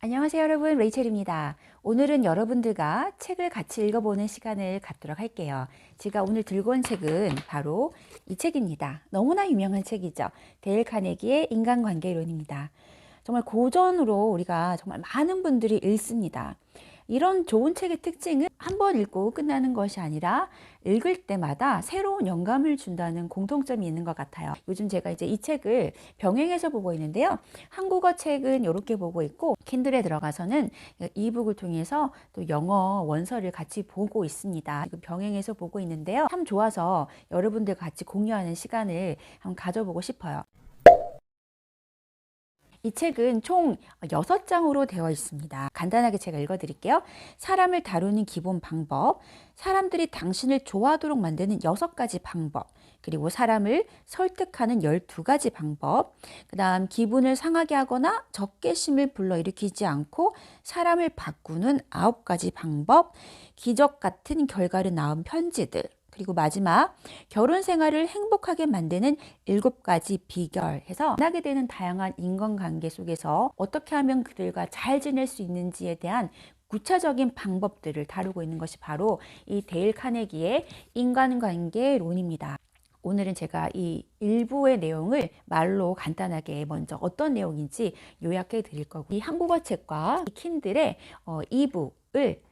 안녕하세요 여러분 레이첼입니다. 오늘은 여러분들과 책을 같이 읽어보는 시간을 갖도록 할게요. 제가 오늘 들고 온 책은 바로 이 책입니다. 너무나 유명한 책이죠. 데일 카네기의 인간관계론입니다. 정말 고전으로 우리가 정말 많은 분들이 읽습니다. 이런 좋은 책의 특징은 한 번 읽고 끝나는 것이 아니라 읽을 때마다 새로운 영감을 준다는 공통점이 있는 것 같아요. 요즘 제가 이제 이 책을 병행해서 보고 있는데요. 한국어 책은 이렇게 보고 있고 킨들에 들어가서는 이북을 통해서 또 영어 원서를 같이 보고 있습니다. 지금 병행해서 보고 있는데요. 참 좋아서 여러분들 같이 공유하는 시간을 한번 가져보고 싶어요. 이 책은 총 6장으로 되어 있습니다. 간단하게 제가 읽어드릴게요. 사람을 다루는 기본 방법, 사람들이 당신을 좋아하도록 만드는 6가지 방법, 그리고 사람을 설득하는 12가지 방법, 그 다음 기분을 상하게 하거나 적개심을 불러일으키지 않고 사람을 바꾸는 9가지 방법, 기적 같은 결과를 낳은 편지들, 그리고 마지막 결혼 생활을 행복하게 만드는 일곱 가지 비결 해서 만나게 되는 다양한 인간관계 속에서 어떻게 하면 그들과 잘 지낼 수 있는지에 대한 구체적인 방법들을 다루고 있는 것이 바로 이 데일 카네기의 인간관계론입니다. 오늘은 제가 이 일부의 내용을 말로 간단하게 먼저 어떤 내용인지 요약해 드릴 거고 이 한국어 책과 이 킨들의 어, 이북을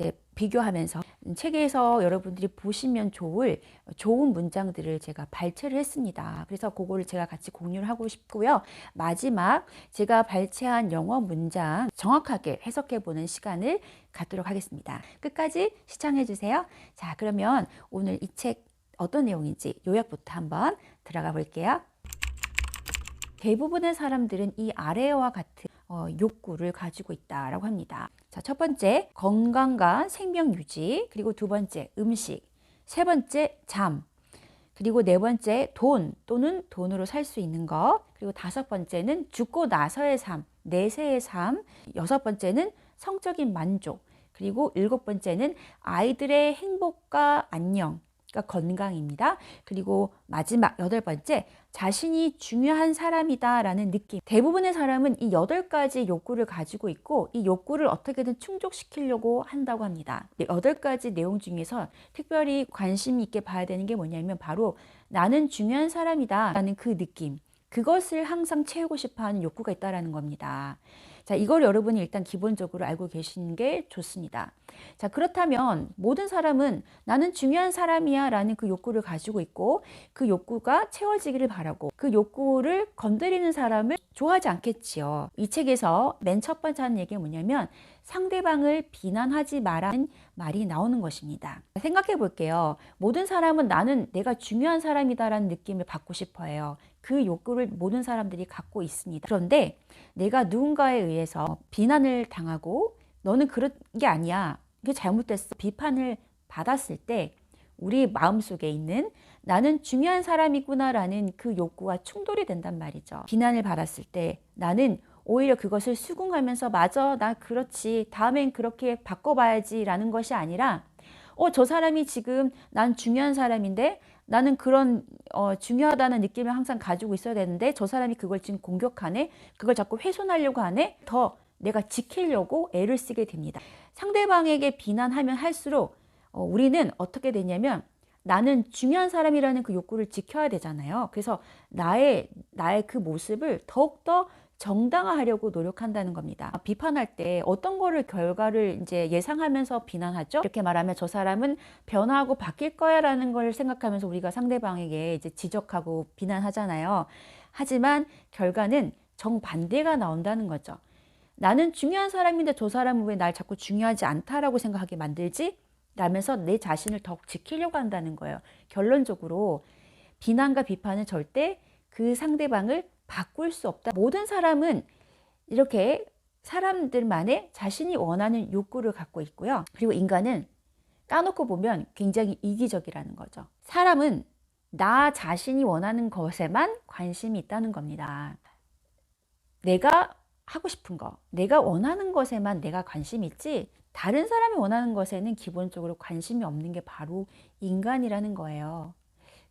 이제 비교하면서 책에서 여러분들이 보시면 좋을 좋은 문장들을 제가 발췌를 했습니다. 그래서 그거를 제가 같이 공유를 하고 싶고요. 마지막 제가 발췌한 영어 문장 정확하게 해석해 보는 시간을 갖도록 하겠습니다. 끝까지 시청해 주세요. 자, 그러면 오늘 이 책 어떤 내용인지 요약부터 한번 들어가 볼게요. 대부분의 사람들은 이 아래와 같은 어, 욕구를 가지고 있다라고 합니다. 자, 첫 번째 건강과 생명 유지, 그리고 두 번째 음식, 세 번째 잠, 그리고 네 번째 돈 또는 돈으로 살 수 있는 것, 그리고 다섯 번째는 죽고 나서의 삶, 내세의 삶, 여섯 번째는 성적인 만족, 그리고 일곱 번째는 아이들의 행복과 안녕, 그러니까 건강입니다. 그리고 마지막 여덟 번째, 자신이 중요한 사람이다라는 느낌. 대부분의 사람은 이 여덟 가지 욕구를 가지고 있고 이 욕구를 어떻게든 충족시키려고 한다고 합니다. 여덟 가지 내용 중에서 특별히 관심 있게 봐야 되는 게 뭐냐면 바로 나는 중요한 사람이다라는 그 느낌. 그것을 항상 채우고 싶어 하는 욕구가 있다라는 겁니다. 자, 이걸 여러분이 일단 기본적으로 알고 계시는 게 좋습니다. 자, 그렇다면 모든 사람은 나는 중요한 사람이야 라는 그 욕구를 가지고 있고 그 욕구가 채워지기를 바라고 그 욕구를 건드리는 사람을 좋아하지 않겠지요. 이 책에서 맨 첫 번째 하는 얘기가 뭐냐면 상대방을 비난하지 말라는 말이 나오는 것입니다. 생각해 볼게요. 모든 사람은 나는 내가 중요한 사람이다라는 느낌을 받고 싶어 해요. 그 욕구를 모든 사람들이 갖고 있습니다. 그런데 내가 누군가에 의해서 비난을 당하고 너는 그런 게 아니야. 이게 잘못됐어. 비판을 받았을 때 우리 마음속에 있는 나는 중요한 사람이구나라는 그 욕구와 충돌이 된단 말이죠. 비난을 받았을 때 나는 오히려 그것을 수긍하면서 맞아 나 그렇지 다음엔 그렇게 바꿔봐야지 라는 것이 아니라 어 저 사람이 지금 난 중요한 사람인데 나는 그런 어, 중요하다는 느낌을 항상 가지고 있어야 되는데 저 사람이 그걸 지금 공격하네 그걸 자꾸 훼손하려고 하네 더 내가 지키려고 애를 쓰게 됩니다. 상대방에게 비난하면 할수록 어, 우리는 어떻게 되냐면 나는 중요한 사람이라는 그 욕구를 지켜야 되잖아요. 그래서 나의 나의 그 모습을 더욱더 정당화하려고 노력한다는 겁니다. 비판할 때 어떤 거를 결과를 이제 예상하면서 비난하죠. 이렇게 말하면 저 사람은 변화하고 바뀔 거야라는 걸 생각하면서 우리가 상대방에게 이제 지적하고 비난하잖아요. 하지만 결과는 정반대가 나온다는 거죠. 나는 중요한 사람인데 저 사람은 왜 날 자꾸 중요하지 않다라고 생각하게 만들지? 라면서 내 자신을 더욱 지키려고 한다는 거예요. 결론적으로 비난과 비판은 절대 그 상대방을 바꿀 수 없다. 모든 사람은 이렇게 사람들만의 자신이 원하는 욕구를 갖고 있고요. 그리고 인간은 까놓고 보면 굉장히 이기적이라는 거죠. 사람은 나 자신이 원하는 것에만 관심이 있다는 겁니다. 내가 하고 싶은 거, 내가 원하는 것에만 내가 관심이 있지, 다른 사람이 원하는 것에는 기본적으로 관심이 없는 게 바로 인간이라는 거예요.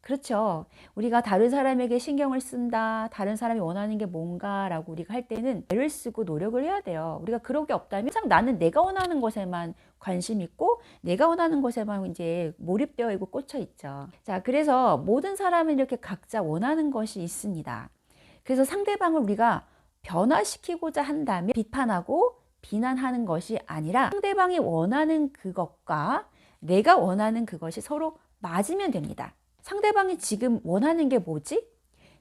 그렇죠. 우리가 다른 사람에게 신경을 쓴다, 다른 사람이 원하는 게 뭔가라고 우리가 할 때는 애를 쓰고 노력을 해야 돼요. 우리가 그런 게 없다면 항상 나는 내가 원하는 것에만 관심 있고 내가 원하는 것에만 이제 몰입되어 있고 꽂혀 있죠. 자, 그래서 모든 사람은 이렇게 각자 원하는 것이 있습니다. 그래서 상대방을 우리가 변화시키고자 한다면 비판하고 비난하는 것이 아니라 상대방이 원하는 그것과 내가 원하는 그것이 서로 맞으면 됩니다. 상대방이 지금 원하는 게 뭐지?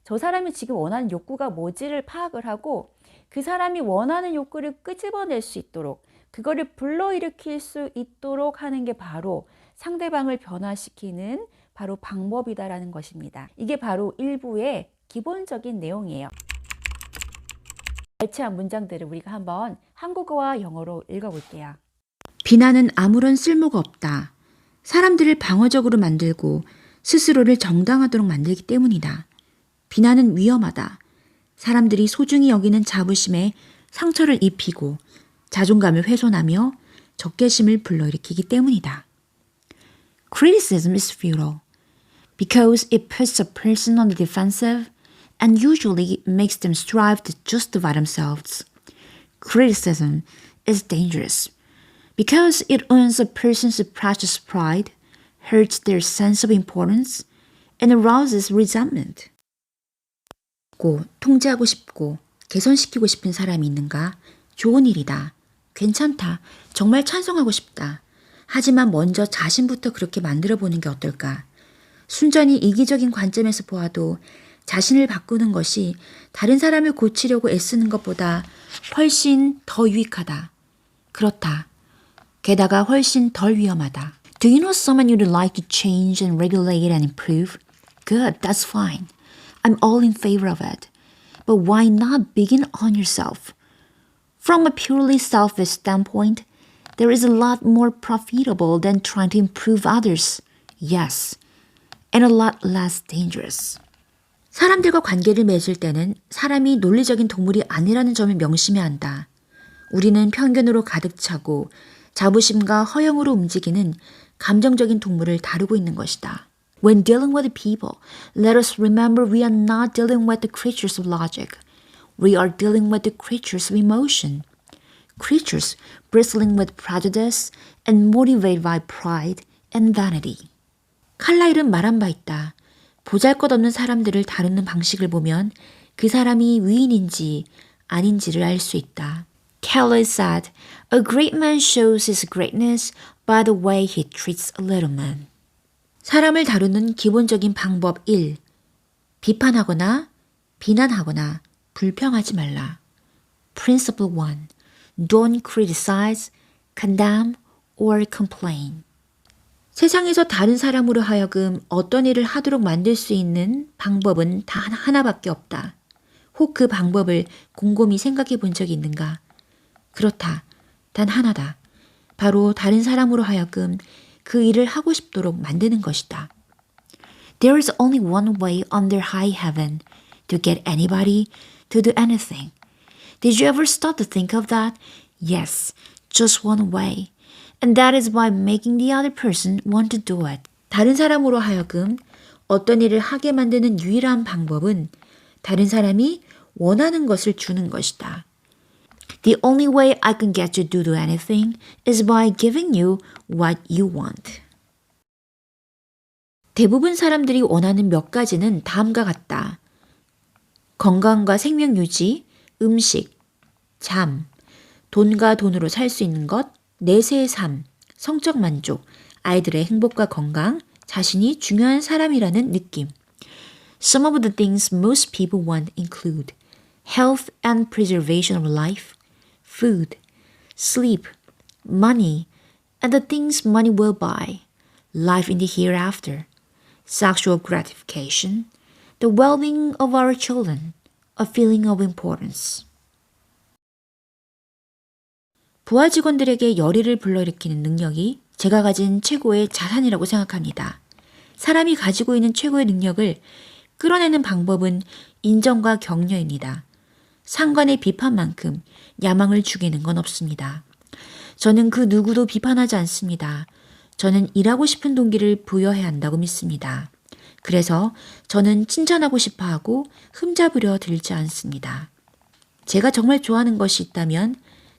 저 사람이 지금 원하는 욕구가 뭐지를 파악을 하고 그 사람이 원하는 욕구를 끄집어낼 수 있도록 그거를 불러일으킬 수 있도록 하는 게 바로 상대방을 변화시키는 바로 방법이다라는 것입니다. 이게 바로 일부의 기본적인 내용이에요. 발췌한 문장들을 우리가 한번 한국어와 영어로 읽어볼게요. 비난은 아무런 쓸모가 없다. 사람들을 방어적으로 만들고 스스로를 정당하도록 만들기 때문이다. 비난은 위험하다. 사람들이 소중히 여기는 자부심에 상처를 입히고 자존감을 훼손하며 적개심을 불러일으키기 때문이다. Criticism is futile because it puts a person on the defensive and usually makes them strive to justify themselves. Criticism is dangerous because it wounds a person's precious pride, hurts their sense of importance, and arouses resentment. 고 통제하고 싶고 개선시키고 싶은 사람이 있는가? 좋은 일이다. 괜찮다. 정말 찬성하고 싶다. 하지만 먼저 자신부터 그렇게 만들어 보는 게 어떨까? 순전히 이기적인 관점에서 보아도 자신을 바꾸는 것이 다른 사람을 고치려고 애쓰는 것보다 훨씬 더 유익하다. 그렇다. 게다가 훨씬 덜 위험하다. Do you know someone you'd like to change and regulate and improve? Good, that's fine. I'm all in favor of it. But why not begin on yourself? From a purely selfish standpoint, there is a lot more profitable than trying to improve others. Yes. And a lot less dangerous. 사람들과 관계를 맺을 때는 사람이 논리적인 동물이 아니라는 점을 명심해야 한다. 우리는 편견으로 가득 차고 자부심과 허영으로 움직이는 감정적인 동물을 다루고 있는 것이다. When dealing with people, let us remember we are not dealing with the creatures of logic. We are dealing with the creatures of emotion. Creatures bristling with prejudice and motivated by pride and vanity. 칼라일은 말한 바 있다. 보잘것없는 사람들을 다루는 방식을 보면 그 사람이 위인인지 아닌지를 알 수 있다. Kelly said, A great man shows his greatness by the way he treats a little man. 사람을 다루는 기본적인 방법 1. 비판하거나 비난하거나 불평하지 말라. Principle 1. Don't criticize, condemn, or complain. 세상에서 다른 사람으로 하여금 어떤 일을 하도록 만들 수 있는 방법은 다 하나밖에 없다. 혹 그 방법을 곰곰이 생각해 본 적이 있는가? 그렇다. 단 하나다. 바로 다른 사람으로 하여금 그 일을 하고 싶도록 만드는 것이다. There is only one way under high heaven to get anybody to do anything. Did you ever stop to think of that? Yes, just one way. And that is by making the other person want to do it. 다른 사람으로 하여금 어떤 일을 하게 만드는 유일한 방법은 다른 사람이 원하는 것을 주는 것이다. The only way I can get you to do anything is by giving you what you want. 대부분 사람들이 원하는 몇 가지는 다음과 같다. 건강과 생명 유지, 음식, 잠, 돈과 돈으로 살 수 있는 것, 내세의 삶, 성적 만족, 아이들의 행복과 건강, 자신이 중요한 사람이라는 느낌. Some of the things most people want include health and preservation of life, food, sleep, money, and the things money will buy, life in the hereafter, sexual gratification, the well being of our children, a feeling of importance. 부하 직원들에게 열의를 불러일으키는 능력이 제가 가진 최고의 자산이라고 생각합니다. 사람이 가지고 있는 최고의 능력을 끌어내는 방법은 인정과 격려입니다. 상관의 비판만큼 야망을 죽이는 건 없습니다. 저는 그 누구도 비판하지 않습니다. 저는 일하고 싶은 동기를 부여해야 한다고 믿습니다. 그래서 저는 칭찬하고 싶어 하고 흠잡으려 들지 않습니다. 제가 정말 좋아하는 것이 있다면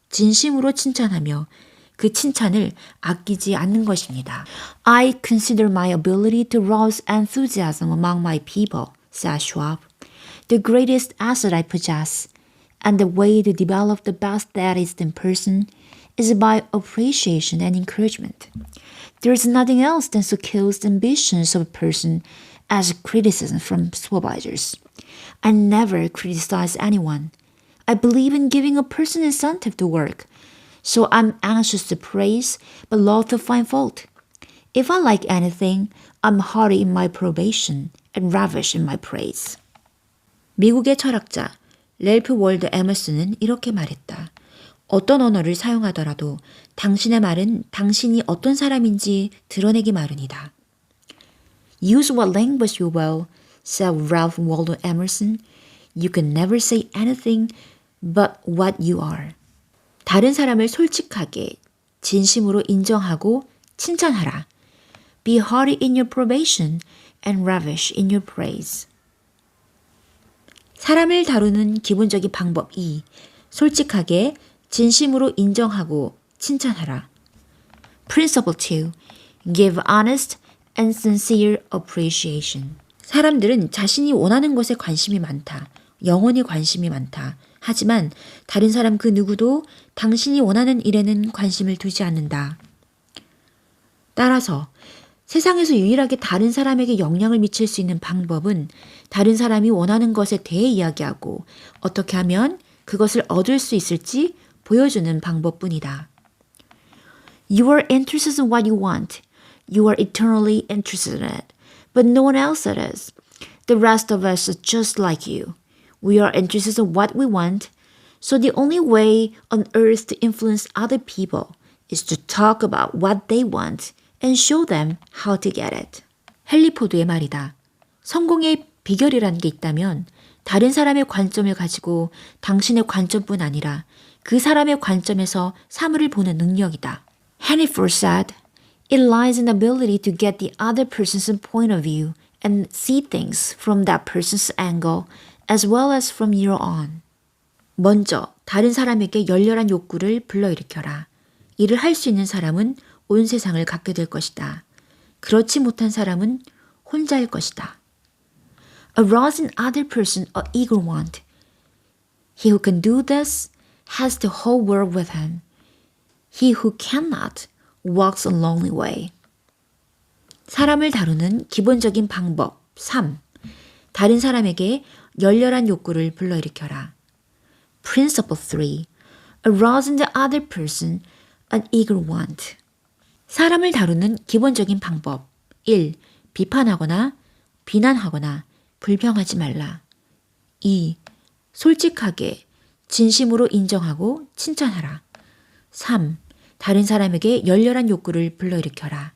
진심으로 칭찬하며 그 칭찬을 아끼지 않는 것입니다. I consider my ability to rouse enthusiasm among my people, said Schwab, the greatest asset I possess, and the way to develop the best that is in person is by appreciation and encouragement. There is nothing else that so kills the ambitions of a person as criticism from supervisors. I never criticize anyone. I believe in giving a person incentive to work. So I'm anxious to praise, but loath to find fault. If I like anything, I'm hearty in my probation and ravish in my praise. 미국의 철학자 렐프 월드 에머슨은 이렇게 말했다. 어떤 언어를 사용하더라도 당신의 말은 당신이 어떤 사람인지 드러내기 마련이다. Use what language you will, said Ralph Waldo Emerson. You can never say anything but what you are. 다른 사람을 솔직하게, 진심으로 인정하고 칭찬하라. Be hearty in your probation and ravish in your praise. 사람을 다루는 기본적인 방법 2. 솔직하게, 진심으로 인정하고 칭찬하라. Principle 2. Give honest and sincere appreciation. 사람들은 자신이 원하는 것에 관심이 많다. 영원히 관심이 많다. 하지만 다른 사람 그 누구도 당신이 원하는 일에는 관심을 두지 않는다. 따라서 세상에서 유일하게 다른 사람에게 영향을 미칠 수 있는 방법은 다른 사람이 원하는 것에 대해 이야기하고 어떻게 하면 그것을 얻을 수 있을지 보여주는 방법뿐이다. You are interested in what you want. You are eternally interested in it. But no one else is. The rest of us are just like you. We are interested in what we want. So the only way on earth to influence other people is to talk about what they want and show them how to get it. 헨리 포드의 말이다. 성공의 비결이라는 게 있다면 다른 사람의 관점을 가지고 당신의 관점뿐 아니라 그 사람의 관점에서 사물을 보는 능력이다. Henry Ford said, It lies in the ability to get the other person's point of view and see things from that person's angle as well as from your own. 먼저 다른 사람에게 열렬한 욕구를 불러일으켜라. 이를 할 수 있는 사람은 온 세상을 갖게 될 것이다. 그렇지 못한 사람은 혼자일 것이다. Arouse in other person a eager want. He who can do this has the whole world with him. He who cannot walks a lonely way. 사람을 다루는 기본적인 방법 3. 다른 사람에게 열렬한 욕구를 불러일으켜라. Principle 3. Arouse in the other person an eager want. 사람을 다루는 기본적인 방법 1. 비판하거나 비난하거나 불평하지 말라. 2. 솔직하게 진심으로 인정하고 칭찬하라. 3. 다른 사람에게 열렬한 욕구를 불러일으켜라.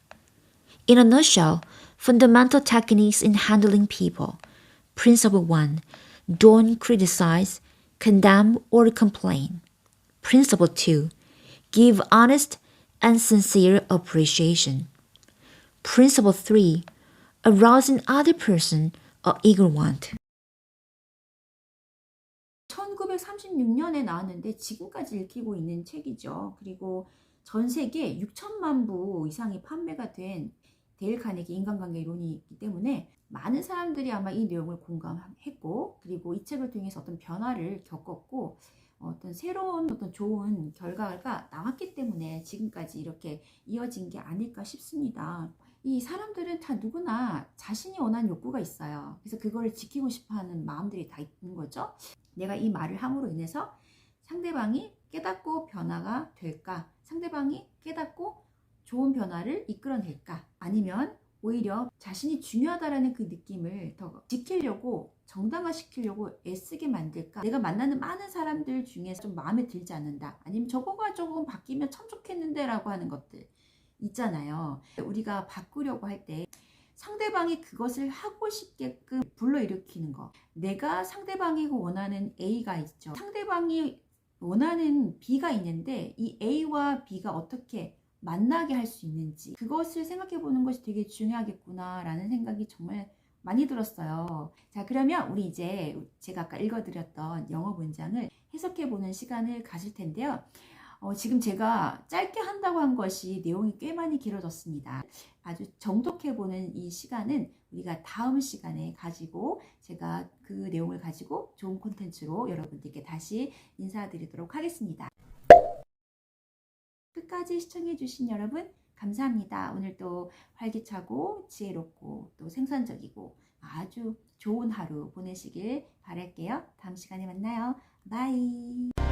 In a nutshell, fundamental techniques in handling people. Principle 1. Don't criticize, condemn, or complain. Principle 2. Give honest and sincere appreciation. Principle 3. Arouse in other person a eager want. 1936년에 나왔는데 지금까지 읽히고 있는 책이죠. 그리고 전 세계 6천만 부 이상이 판매가 된 데일 카네기 인간관계 이론이 있기 때문에 많은 사람들이 아마 이 내용을 공감했고 그리고 이 책을 통해서 어떤 변화를 겪었고 어떤 새로운 어떤 좋은 결과가 나왔기 때문에 지금까지 이렇게 이어진 게 아닐까 싶습니다. 이 사람들은 다 누구나 자신이 원하는 욕구가 있어요. 그래서 그거를 지키고 싶어 하는 마음들이 다 있는 거죠. 내가 이 말을 함으로 인해서 상대방이 깨닫고 변화가 될까? 상대방이 깨닫고 좋은 변화를 이끌어낼까? 아니면 오히려 자신이 중요하다라는 그 느낌을 더 지키려고 정당화시키려고 애쓰게 만들까? 내가 만나는 많은 사람들 중에서 좀 마음에 들지 않는다. 아니면 저거가 조금 바뀌면 참 좋겠는데 라고 하는 것들 있잖아요. 우리가 바꾸려고 할 때 상대방이 그것을 하고 싶게끔 불러일으키는 거. 내가 상대방이 원하는 A가 있죠. 상대방이 원하는 B가 있는데 이 A와 B가 어떻게 만나게 할 수 있는지 그것을 생각해 보는 것이 되게 중요하겠구나라는 생각이 정말 많이 들었어요. 자, 그러면 우리 이제 제가 아까 읽어드렸던 영어 문장을 해석해 보는 시간을 가질 텐데요. 어, 지금 제가 짧게 한다고 한 것이 내용이 꽤 많이 길어졌습니다. 아주 정독해 보는 이 시간은 우리가 다음 시간에 가지고 제가 그 내용을 가지고 좋은 콘텐츠로 여러분들께 다시 인사드리도록 하겠습니다. 끝까지 시청해주신 여러분 감사합니다. 오늘 또 활기차고 지혜롭고 또 생산적이고 아주 좋은 하루 보내시길 바랄게요. 다음 시간에 만나요. 바이.